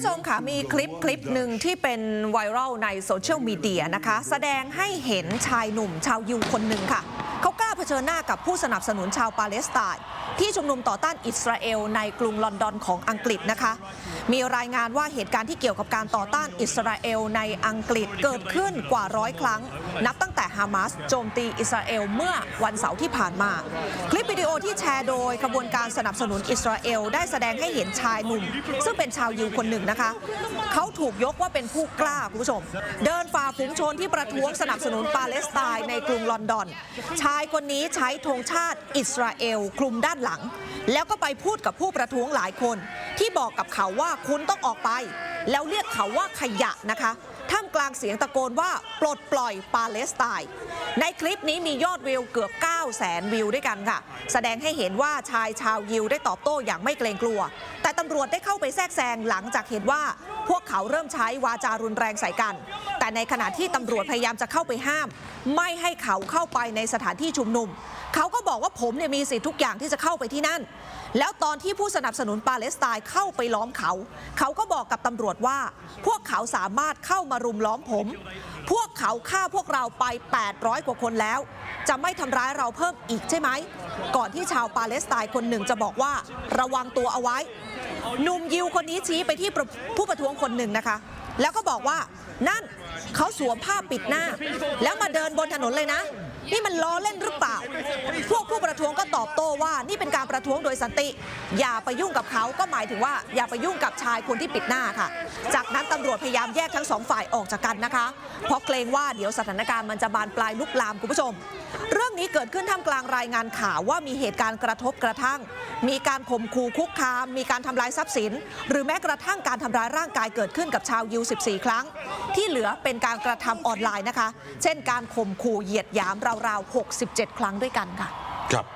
ผู้ชมค่ะมีคลิปคลิปหนึ่งที่เป็นไวรัลในโซเชียลมีเดียนะคะ แสดงให้เห็นชายหนุ่มชาวยิวคนหนึ่งค่ะ ชิญหน้ากับผู้สนับสนุนชาวปาเลสไตน์ที่ชุมนุมต่อต้านอิสราเอลในกรุงลอนดอนของอังกฤษนะคะ มีรายงานว่าเหตุการณ์ที่เกี่ยวกับการต่อต้านอิสราเอลในอังกฤษเกิดขึ้นกว่าร้อยครั้ง นับตั้งแต่ฮามาสโจมตีอิสราเอลเมื่อวันเสาร์ที่ผ่านมา คลิปวิดีโอที่แชร์โดยขบวนการสนับสนุนอิสราเอลได้แสดงให้เห็นชายหนุ่ม ซึ่งเป็นชาวยิวคนหนึ่งนะคะ เขาถูกยกว่าเป็นผู้กล้าคุณผู้ชม เดินฝ่าฝูงชนที่ประท้วงสนับสนุนปาเลสไตน์ในกรุงลอนดอน ชายคนนี้ใช้ธงชาติอิสราเอลคลุมด้านหลัง แล้วก็ไปพูดกับผู้ประท้วงหลายคน ที่บอกกับเขาว่าคุณต้องออกไป แล้วเรียกเขาว่าขยะนะคะท่ามกลางเสียงตะโกนว่าปลดปล่อยปาเลสไตน์ในคลิปนี้มียอดวิวเกือบ 9 0 0แสนวิวด้วยกันค่ะ แสดงให้เห็นว่าชายชาวยิวได้ตอบโต้อย่างไม่เกรงกลัว แต่ตำรวจได้เข้าไปแทรกแซงหลังจากเห็นว่า พวกเขาเริ่มใช้วาจารุนแรงใส่กัน ในขณะที่ตำรวจพยายามจะเข้าไปห้าม ไม่ให้เขาเข้าไปในสถานที่ชุมนุม เขาก็บอกว่าผมเนี่ยมีสิทธิ์ทุกอย่างที่จะเข้าไปที่นั่น แล้วตอนที่ผู้สนับสนุนปาเลสไตน์เข้าไปล้อมเขา เขาก็บอกกับตำรวจว่า พวกเขาสามารถเข้ามารุมล้อมผม พวกเขาฆ่าพวกเราไป 800 กว่าคนแล้ว จะไม่ทำร้ายเราเพิ่มอีกใช่ไหม ก่อนที่ชาวปาเลสไตน์คนหนึ่งจะบอกว่าระวังตัวเอาไว้หนุ่มยิวคนนี้ชี้ไปที่ผู้ประท้วงคนหนึ่งนะคะ แล้วก็บอกว่านั่น สวมผ้าปิดหน้า แล้วมาเดินบนถนนเลยนะ นี่มันล้อเล่นหรือเปล่า พวกผู้ประท้วงก็ตอบโต้ว่านี่เป็นการประท้วงโดยสันติ อย่าไปยุ่งกับเขาก็หมายถึงว่า อย่าไปยุ่งกับชายคนที่ปิดหน้าค่ะ จากนั้นตำรวจพยายามแยกทั้งสองฝ่ายออกจากกันนะคะ เพราะเกรงว่าเดี๋ยวสถานการณ์มันจะบานปลายลุกลามคุณผู้ชม รื่องนี้เกิดขึ้นท่ามกลางรายงานข่าวว่ามีเหตุการณ์กระทบกระทั่ง มีการข่มขู่คุกคาม มีการทำลายทรัพย์สิน หรือแม้กระทั่งการทำร้ายร่างกายเกิดขึ้นกับชาวยิว 14 ครั้ง ที่เหลือเป็นการกระทำออนไลน์นะคะ เช่นการข่มขู่เหยียดหยามราวๆ 67 ครั้งด้วยกันค่ะ ครับ